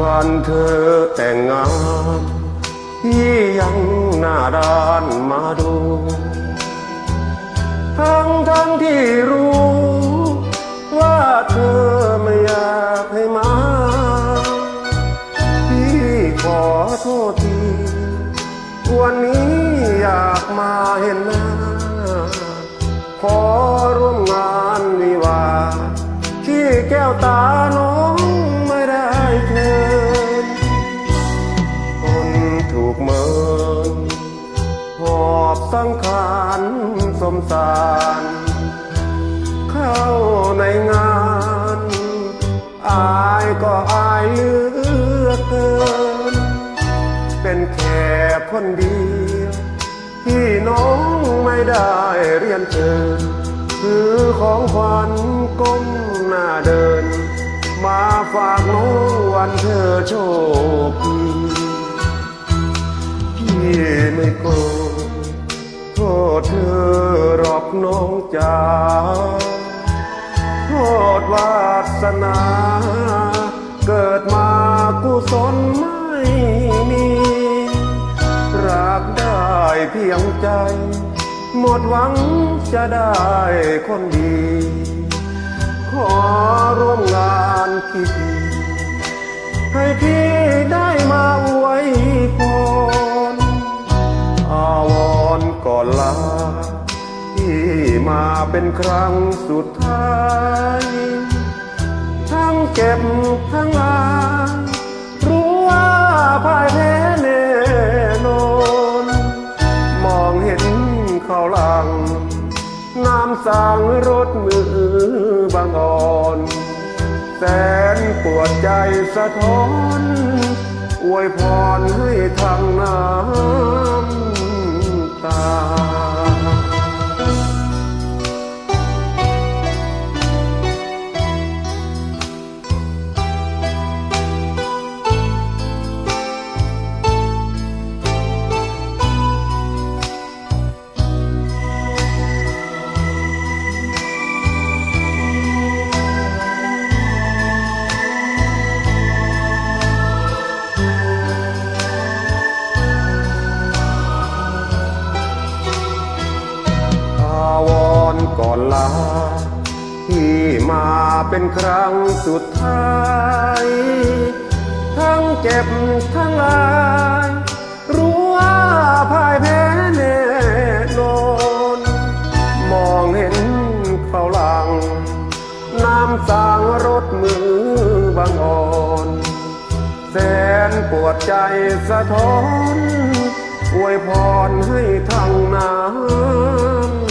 วันเธอแต่งงานพี่ยังหน้าด้านมาดู สารเข้าในงานอายก็อายเลือเกิน เป็นแค่คนเดียวที่น้องไม่ได้เรียนเชิญคือของขวัญก้มหน้าเดิน มาฝากน้องวันเธอโชค น้องจ๋าโทษวาสนา เกิดมากุศลไม่มี รักได้เพียงใจ หมดหวังจะได้คนดี ขอร่วมงานพิธีให้พี่ มาเป็นครั้งสุดท้าย ทั้งเจ็บทั้งลารู้ว่าพ่ายแพ้แน่นอนมองเห็นเขาวหลัง น้ำสางรถมือบางอ่อน แสนปวดใจสะท้อน อวยพรให้ทางน้ำตา อนลาที่มาเป็นครั้งสุดท้าย ทั้งเจ็บทั้งลายรู้ว่าพ่ายแพ้แน่นอน มองเห็นเขาหลัง น้ำสางรถมือบางอ่อนแสนปวดใจสะท้อนอวยพรให้ทางน้ำ